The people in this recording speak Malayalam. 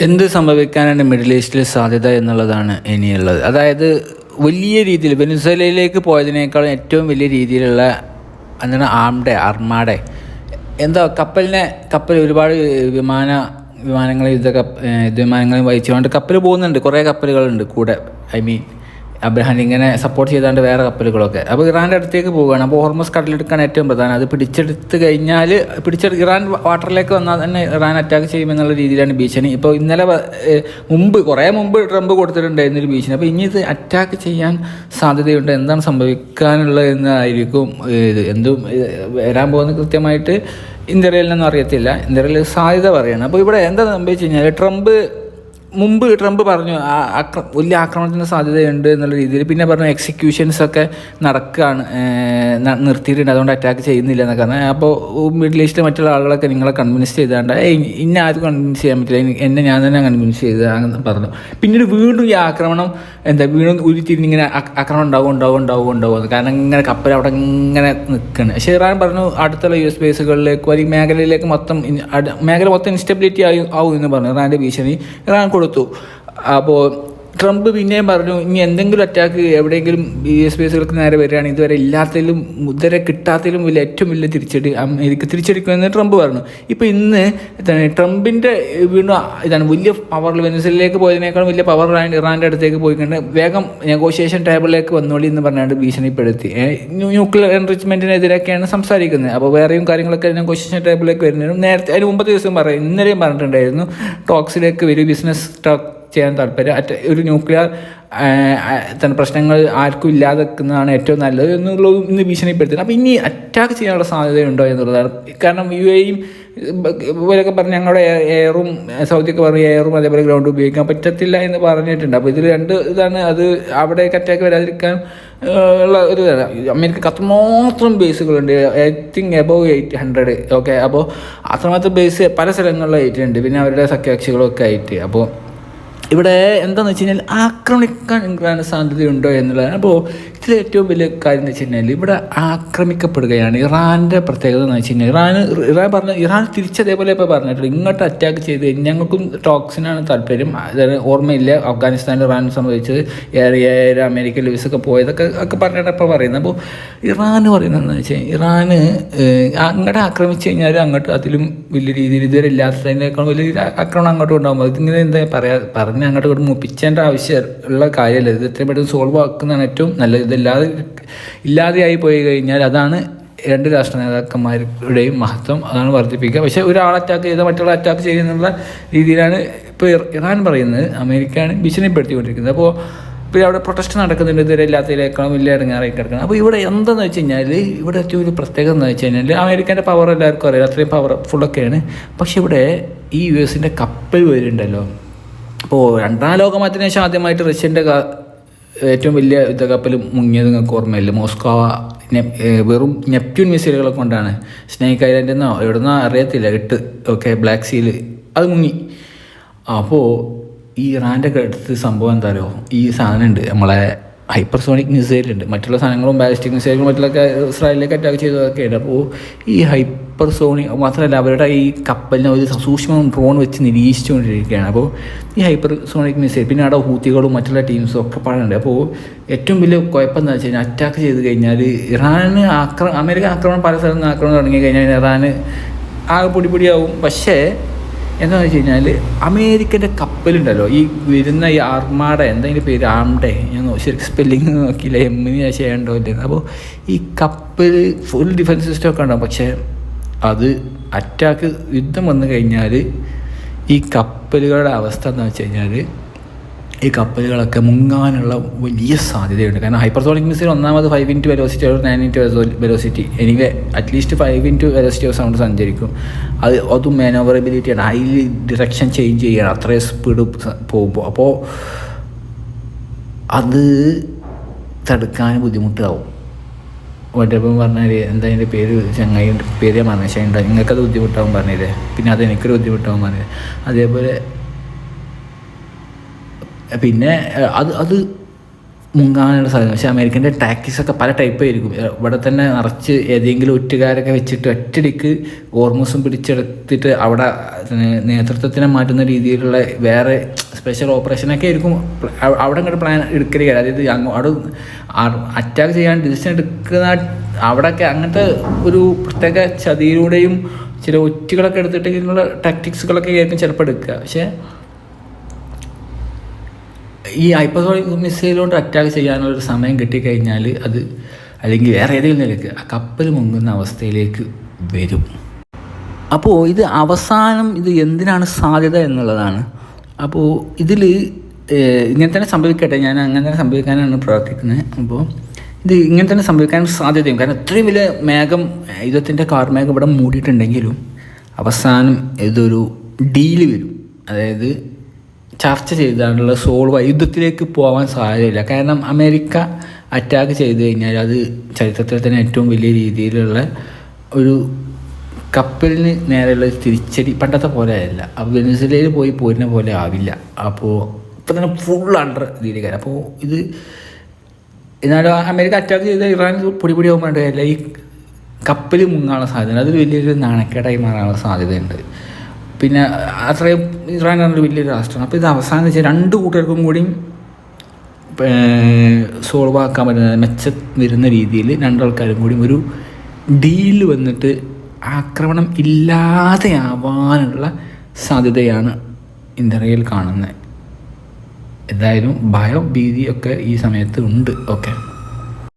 എന്ത് സംഭവിക്കാനാണ് മിഡിൽ ഈസ്റ്റിൽ സാധ്യത എന്നുള്ളതാണ് ഇനിയുള്ളത്. അതായത് വലിയ രീതിയിൽ വെനിസ്വലയിലേക്ക് പോയതിനേക്കാളും ഏറ്റവും വലിയ രീതിയിലുള്ള എന്താണ് ആംഡെ അർമാഡെ എന്താ കപ്പലിനെ കപ്പൽ ഒരുപാട് വിമാന വിമാനങ്ങൾ യുദ്ധ കപ്പ യുദ്ധവിമാനങ്ങൾ വഹിച്ചുകൊണ്ട് കപ്പൽ പോകുന്നുണ്ട്. കുറേ കപ്പലുകളുണ്ട് കൂടെ. ഐ മീൻ അബ്രഹാം ഇങ്ങനെ സപ്പോർട്ട് ചെയ്താണ്ട് വേറെ കപ്പലുകളൊക്കെ. അപ്പോൾ ഇറാന്റെ അടുത്തേക്ക് പോവുകയാണ്. അപ്പോൾ ഹോർമസ് കടലെടുക്കാൻ ഏറ്റവും പ്രധാനം. അത് പിടിച്ചെടുത്ത് കഴിഞ്ഞാൽ പിടിച്ചെടു ഇറാൻ വാട്ടറിലേക്ക് വന്നാൽ തന്നെ ഇറാൻ അറ്റാക്ക് ചെയ്യുമെന്നുള്ള രീതിയിലാണ് ഭീഷണി. ഇപ്പോൾ ഇന്നലെ മുമ്പ് കുറേ മുമ്പ് ട്രംപ് കൊടുത്തിട്ടുണ്ടായിരുന്നൊരു ഭീഷണി. അപ്പോൾ ഇനി ഇത് അറ്റാക്ക് ചെയ്യാൻ സാധ്യതയുണ്ട്. എന്താണ് സംഭവിക്കാനുള്ളത് എന്നായിരിക്കും ഇത് എന്തും വരാൻ പോകുന്നത് കൃത്യമായിട്ട് ഇന്ത്യയിലൊന്നും അറിയത്തില്ല. ഇന്ത്യയിൽ സാധ്യത പറയണം. അപ്പോൾ ഇവിടെ എന്താ സംഭവിച്ചു കഴിഞ്ഞാൽ ട്രംപ് മുമ്പ് ട്രംപ് പറഞ്ഞു വലിയ ആക്രമണത്തിന് സാധ്യതയുണ്ട് എന്നുള്ള രീതിയിൽ പിന്നെ പറഞ്ഞു എക്സിക്യൂഷൻസ് ഒക്കെ നടക്കുകയാണ് നിർത്തിയിട്ടുണ്ട്. അതുകൊണ്ട് അറ്റാക്ക് ചെയ്യുന്നില്ല എന്നൊക്കെ പറഞ്ഞു. അപ്പോൾ മിഡിൽ ഈസ്റ്റിലെ മറ്റുള്ള ആളുകളൊക്കെ നിങ്ങളെ കൺവിൻസ് ചെയ്താണ്ട് ഇന്നെ ആരും കൺവിൻസ് ചെയ്യാൻ പറ്റില്ല. എന്നെ ഞാൻ തന്നെ കൺവിൻസ് ചെയ്ത് പറഞ്ഞു. പിന്നീട് വീണ്ടും ഈ ആക്രമണം എന്താ വീണ്ടും ഉരുത്തിരിഞ്ഞിങ്ങനെ ആക്രമണം ഉണ്ടാവും ഉണ്ടാവും ഉണ്ടാവും ഉണ്ടാവും. കാരണം ഇങ്ങനെ കപ്പൽ അവിടെ ഇങ്ങനെ നിൽക്കുകയാണ് പക്ഷേ ഇറാൻ പറഞ്ഞു അടുത്തുള്ള യു എസ് ബേസുകളിലേക്ക് അല്ലെങ്കിൽ മേഖലയിലേക്ക് മൊത്തം മേഖല മൊത്തം ഇൻസ്റ്റബിലിറ്റി ആയി ആവും എന്ന് പറഞ്ഞു. ഇറാന്റെ ഭീഷണി. ഇറാൻ കൊടുത്തു. അപ്പോൾ ട്രംപ് പിന്നെയും പറഞ്ഞു ഇനി എന്തെങ്കിലും അറ്റാക്ക് എവിടെയെങ്കിലും ബി എസ് പി എസുകൾക്ക് നേരെ വരികയാണെങ്കിൽ ഇതുവരെ ഇല്ലാത്തതിലും ഇതുവരെ കിട്ടാത്തതിലും വലിയ ഏറ്റവും വലിയ തിരിച്ചടി അമേരിക്ക തിരിച്ചടിക്കുമെന്ന് ട്രംപ് പറഞ്ഞു. ഇപ്പോൾ ഇന്ന് ട്രംപിന്റെ വീണ്ടും ഇതാണ് വലിയ പവർ വെനസിലേക്ക് പോയതിനേക്കാളും വലിയ പവർ ഇറാന്റെ അടുത്തേക്ക് പോയിക്കൊണ്ട് വേഗം നെഗോഷിയേഷൻ ടേബിളിലേക്ക് വന്നോളി എന്ന് പറഞ്ഞുകൊണ്ട് ഭീഷണിപ്പെടുത്തി. ന്യൂക്ലിയർ എൻറിച്ച്മെന്റിനെതിരെയൊക്കെയാണ് സംസാരിക്കുന്നത്. അപ്പോൾ വേറെയും കാര്യങ്ങളൊക്കെ നെഗോഷിയേഷൻ ടേബിളിലേക്ക് വരുന്നതിനും നേരത്തെ അതിന് മുമ്പത്തെ ദിവസം പറയും ഇന്നലെയും പറഞ്ഞിട്ടുണ്ടായിരുന്നു ടോക്സിലേക്ക് വരും ബിസിനസ് ടോക്ക് ചെയ്യാൻ താല്പര്യം. അറ്റ ഒരു ന്യൂക്ലിയർ തന്നെ പ്രശ്നങ്ങൾ ആർക്കും ഇല്ലാതെ വെക്കുന്നതാണ് ഏറ്റവും നല്ലത് എന്നുള്ളത് ഇന്ന് ഭീഷണിപ്പെടുത്തുന്നത് അപ്പോൾ ഇനി അറ്റാക്ക് ചെയ്യാനുള്ള സാധ്യതയുണ്ടോ എന്നുള്ളതാണ്. കാരണം യു എയും ഇവരൊക്കെ പറഞ്ഞ് ഞങ്ങളുടെ എയറും സൗദിയൊക്കെ പറഞ്ഞ് എയറും അതേപോലെ ഗ്രൗണ്ട് ഉപയോഗിക്കാൻ പറ്റത്തില്ല എന്ന് പറഞ്ഞിട്ടുണ്ട്. അപ്പോൾ ഇതിൽ രണ്ട് ഇതാണ്. അത് അവിടേക്ക് അറ്റാക്ക് വരാതിരിക്കാൻ ഉള്ള ഒരു അമേരിക്ക അത്രമാത്രം ബേസുകളുണ്ട് I think above eight hundred okay അപ്പോൾ അത്രമാത്രം ബേസ് പല സ്ഥലങ്ങളിലായിട്ടുണ്ട് പിന്നെ അവരുടെ സഖ്യകക്ഷികളൊക്കെ ആയിട്ട്. അപ്പോൾ ഇവിടെ എന്താണെന്ന് വെച്ച് കഴിഞ്ഞാൽ ആക്രമിക്കാൻ സാധ്യതയുണ്ടോ എന്നുള്ളതാണ്. അപ്പോൾ ഇതിൽ ഏറ്റവും വലിയ കാര്യം എന്ന് വെച്ച് കഴിഞ്ഞാൽ ഇവിടെ ആക്രമിക്കപ്പെടുകയാണ്. ഇറാന്റെ പ്രത്യേകത എന്ന് വെച്ച് കഴിഞ്ഞാൽ ഇറാൻ ഇറാൻ പറഞ്ഞ ഇറാൻ തിരിച്ചതേപോലെ ഇപ്പോൾ പറഞ്ഞിട്ടുണ്ട്. ഇങ്ങോട്ട് അറ്റാക്ക് ചെയ്ത് ഞങ്ങൾക്കും ടോക്സിനാണ് താല്പര്യം. അതായത് ഓർമ്മയില്ല അഫ്ഗാനിസ്ഥാനിൽ ഇറാൻ സംഭവിച്ചത്. ഏറിയ അമേരിക്ക ലൂസൊക്കെ പോയതൊക്കെ ഒക്കെ പറഞ്ഞിട്ട് അപ്പോൾ പറയുന്നത്. അപ്പോൾ ഇറാൻ പറയുന്നതെന്ന് വെച്ചാൽ ഇറാന് അങ്ങോട്ട് ആക്രമിച്ചു കഴിഞ്ഞാൽ അങ്ങോട്ട് അതിലും വലിയ രീതിയിൽ ഇതുവരെ ഇല്ലാത്തതിനേക്കാൾ വലിയ ആക്രമണം അങ്ങോട്ട് ഉണ്ടാകുമ്പോൾ ഇതിങ്ങനെ എന്താ പറയാ പറഞ്ഞ് അങ്ങോട്ട് ഇങ്ങോട്ട് മുപ്പിച്ചേണ്ട ആവശ്യമുള്ള കാര്യമല്ല. ഇത് എത്രയും പെട്ടെന്ന് സോൾവ് ആക്കുന്നതാണ് ഏറ്റവും നല്ലത് ഇതല്ലാതെ ഇല്ലാതെയായി പോയി കഴിഞ്ഞാൽ അതാണ് രണ്ട് രാഷ്ട്ര നേതാക്കന്മാരുടെയും മഹത്വം. അതാണ് വർദ്ധിപ്പിക്കുക. പക്ഷേ ഒരാൾ അറ്റാക്ക് ചെയ്ത മറ്റുള്ള അറ്റാക്ക് ചെയ്യുന്നുള്ള രീതിയിലാണ് ഇപ്പോൾ ഇറാൻ പറയുന്നത്. അമേരിക്കയാണ് ഭീഷണിപ്പെടുത്തിക്കൊണ്ടിരിക്കുന്നത്. അപ്പോൾ ഇപ്പോൾ അവിടെ പ്രൊട്ടസ്റ്റ് നടക്കുന്നുണ്ട്. ഇതുവരെ ഇല്ലാത്തതിലേക്കാളും വലിയ ഇറങ്ങാറായി കിടക്കണം. അപ്പോൾ ഇവിടെ എന്താണെന്ന് വെച്ച് കഴിഞ്ഞാൽ ഇവിടെ ഏറ്റവും ഒരു പ്രത്യേകത എന്ന് വെച്ച് കഴിഞ്ഞാൽ അമേരിക്കന്റെ പവർ എല്ലാവർക്കും അറിയാം. അത്രയും പവർ ഫുള്ളൊക്കെയാണ് പക്ഷേ ഇവിടെ ഈ യു എസിന്റെ കപ്പൽ വരുന്നുണ്ടല്ലോ അപ്പോൾ രണ്ടാം ലോകമത്തിന് ശേഷം ആദ്യമായിട്ട് റഷ്യന്റെ ഏറ്റവും വലിയ യുദ്ധക്കപ്പൽ മുങ്ങിയത് നിങ്ങൾക്ക് ഓർമ്മയില്ല? മോസ്കോവ വെറും നെപ്റ്റ്യൂൺ മിസൈലുകളെ കൊണ്ടാണ്. സ്നേക്ക് ഐലൻഡിൽ നിന്നോ അറിയത്തില്ല എട്ട് ഓക്കെ ബ്ലാക്ക് സീൽ അത് മുങ്ങി. അപ്പോൾ ഈ ഇറാന്റെ അടുത്ത് സംഭവം എന്താ അറിയോ? ഈ സാധനം ഉണ്ട് നമ്മളെ ഹൈപ്പർസോണിക് മിസൈലുണ്ട് മറ്റുള്ള സാധനങ്ങളും ബാലിസ്റ്റിക് മിസൈലുകളും മറ്റുള്ളൊക്കെ ഇസ്രായേലിലേക്ക് അറ്റാക്ക് ചെയ്തതൊക്കെ ഉണ്ട് അപ്പോൾ ഈ ഹൈപ്പർസോണിക് മാത്രമല്ല അവരുടെ ഈ കപ്പലിനെ ഒരു സൂക്ഷ്മ ഡ്രോൺ വെച്ച് നിരീക്ഷിച്ചുകൊണ്ടിരിക്കുകയാണ്. അപ്പോൾ ഈ ഹൈപ്പർസോണിക് മിസൈൽ പിന്നെ അവിടെ ഹൂത്തികളും മറ്റുള്ള ടീംസും ഒക്കെ പാടുണ്ട് അപ്പോൾ ഏറ്റവും വലിയ കുഴപ്പം എന്താ വെച്ച് കഴിഞ്ഞാൽ അറ്റാക്ക് ചെയ്ത് കഴിഞ്ഞാൽ ഇറാന് ആക്രമ അമേരിക്ക ആക്രമണം പല സ്ഥലത്ത് ആക്രമണം തുടങ്ങി കഴിഞ്ഞാൽ ഇറാന് ആകെ പൊടി പൊടിയാവും. പക്ഷേ എന്താണെന്ന് വെച്ച് കഴിഞ്ഞാൽ അമേരിക്കന്റെ കപ്പലുണ്ടല്ലോ. ഈ വരുന്ന ഈ ആർമാഡ എന്തെങ്കിലും പേര്? ആംഡേ ഞാൻ ശരിക്കും സ്പെല്ലിങ് നോക്കിയില്ല. എമ്മിന് ഞാൻ ചെയ്യണ്ടോ ഇല്ല? അപ്പോൾ ഈ കപ്പൽ ഫുൾ ഡിഫൻസ് സിസ്റ്റം ഒക്കെ ഉണ്ടാവും. പക്ഷേ അത് അറ്റാക്ക് യുദ്ധം വന്നു കഴിഞ്ഞാൽ ഈ കപ്പലുകളുടെ അവസ്ഥ എന്താണെന്ന് വെച്ച് കഴിഞ്ഞാൽ ഈ കപ്പലുകളൊക്കെ മുങ്ങാനുള്ള വലിയ സാധ്യതയുണ്ട്. കാരണം ഹൈപ്പർസോണിക് മിസൈൽ ഒന്നാമത് ഫൈവ് ഇന്റു വെലോസിറ്റി ഒരു നയൻ ഇന്റു വെലോസിറ്റി എനിക്ക് at least five into velocity of sound സഞ്ചരിക്കും. അത് അതും മാനോവറബിലിറ്റിയാണ് ഹൈലി ഡിറക്ഷൻ ചേഞ്ച് ചെയ്യണം. അത്രയും സ്പീഡ് പോകുമ്പോൾ അപ്പോൾ അത് തടുക്കാൻ ബുദ്ധിമുട്ടാവും. മറ്റപ്പം പറഞ്ഞാൽ എന്താ എന്റെ പേര്? ചങ്ങായി പേര് പറഞ്ഞു പക്ഷേ ബുദ്ധിമുട്ടാവും പറഞ്ഞില്ലേ? പിന്നെ അത് എനിക്കൊരു ബുദ്ധിമുട്ടാവും പറഞ്ഞില്ലേ? അതേപോലെ പിന്നെ അത് അത് മുങ്ങാനുള്ള സാധ്യത. പക്ഷേ അമേരിക്കന്റെ ടാക്ടിക്സ് ഒക്കെ പല ടൈപ്പ് ആയിരിക്കും ഇവിടെ തന്നെ നിറച്ച് ഏതെങ്കിലും ഒറ്റുകാരൊക്കെ വെച്ചിട്ട് ഒറ്റടിക്ക് ഓർമോസും പിടിച്ചെടുത്തിട്ട് അവിടെ നേതൃത്വത്തിനെ മാറ്റുന്ന രീതിയിലുള്ള വേറെ സ്പെഷ്യൽ ഓപ്പറേഷനൊക്കെ ആയിരിക്കും. അവിടെ ഇങ്ങോട്ട് പ്ലാൻ എടുക്കൽ അതായത് അവിടെ അറ്റാക്ക് ചെയ്യാൻ ഡിസിഷൻ എടുക്കുന്ന അവിടെയൊക്കെ അങ്ങനത്തെ ഒരു പ്രത്യേക ചതിയിലൂടെയും ചില ഒറ്റുകളൊക്കെ എടുത്തിട്ടുള്ള ടാക്ടിക്സുകളൊക്കെ ആയിരിക്കും ചിലപ്പോൾ എടുക്കുക. പക്ഷേ ഈ ഹൈപ്പസോണിക് മിസൈലുകൊണ്ട് അറ്റാക്ക് ചെയ്യാനുള്ള ഒരു സമയം കിട്ടിക്കഴിഞ്ഞാൽ അത് അല്ലെങ്കിൽ വേറെ ഏതെങ്കിലും നിലയ്ക്ക് ആ കപ്പൽ മുങ്ങുന്ന അവസ്ഥയിലേക്ക് വരും. അപ്പോൾ ഇത് അവസാനം ഇത് എന്തിനാണ് സാധ്യത എന്നുള്ളതാണ്. അപ്പോൾ ഇതിൽ ഇങ്ങനെ തന്നെ സംഭവിക്കട്ടെ. ഞാൻ അങ്ങനെ തന്നെ സംഭവിക്കാനാണ് പ്രവർത്തിക്കുന്നത് അപ്പോൾ ഇത് ഇങ്ങനെ തന്നെ സംഭവിക്കാൻ സാധ്യതയും കാരണം ഇത്രയും വലിയ മേഘം യുദ്ധത്തിന്റെ കാർമേഘം ഇവിടെ മൂടിയിട്ടുണ്ടെങ്കിലും അവസാനം ഇതൊരു ഡീൽ വരും. അതായത് ചർച്ച ചെയ്താണുള്ള സോൾവ് യുദ്ധത്തിലേക്ക് പോകാൻ സാധ്യതയില്ല. കാരണം അമേരിക്ക അറ്റാക്ക് ചെയ്ത് കഴിഞ്ഞാൽ അത് ചരിത്രത്തിൽ തന്നെ ഏറ്റവും വലിയ രീതിയിലുള്ള ഒരു കപ്പലിന് നേരെയുള്ള തിരിച്ചടി പണ്ടത്തെ പോലെ അല്ല. അപ്പോൾ വെനിസുലയിൽ പോയി പോരുന്ന പോലെ ആവില്ല. അപ്പോൾ ഇപ്പം തന്നെ ഫുൾ അണ്ടർ ഇതിലേക്ക് അപ്പോൾ ഇത് എന്നാലും അമേരിക്ക അറ്റാക്ക് ചെയ്ത ഇറാൻ പൊടി പൊടി ആകുമ്പോൾ അല്ല ഈ കപ്പൽ മുങ്ങാനുള്ള സാധ്യത. അത് വലിയൊരു നാണക്കേടായി മാറാനുള്ള സാധ്യതയുണ്ട്. പിന്നെ അത്രയും ഇറാൻ പറഞ്ഞൊരു വലിയൊരു രാഷ്ട്രമാണ്. അപ്പോൾ ഇത് അവസാനം വെച്ചാൽ രണ്ട് കൂട്ടർക്കും കൂടിയും സോൾവ് ആക്കാൻ പറ്റുന്ന മെച്ച വരുന്ന രീതിയിൽ രണ്ടാൾക്കാരും കൂടിയും ഒരു ഡീൽ വന്നിട്ട് ആക്രമണം ഇല്ലാതെയാവാനുള്ള സാധ്യതയാണ് ഇന്ത്യയിൽ കാണുന്നത്. എന്തായാലും ഭയം ഭീതിയൊക്കെ ഈ സമയത്ത് ഉണ്ട്. ഓക്കെ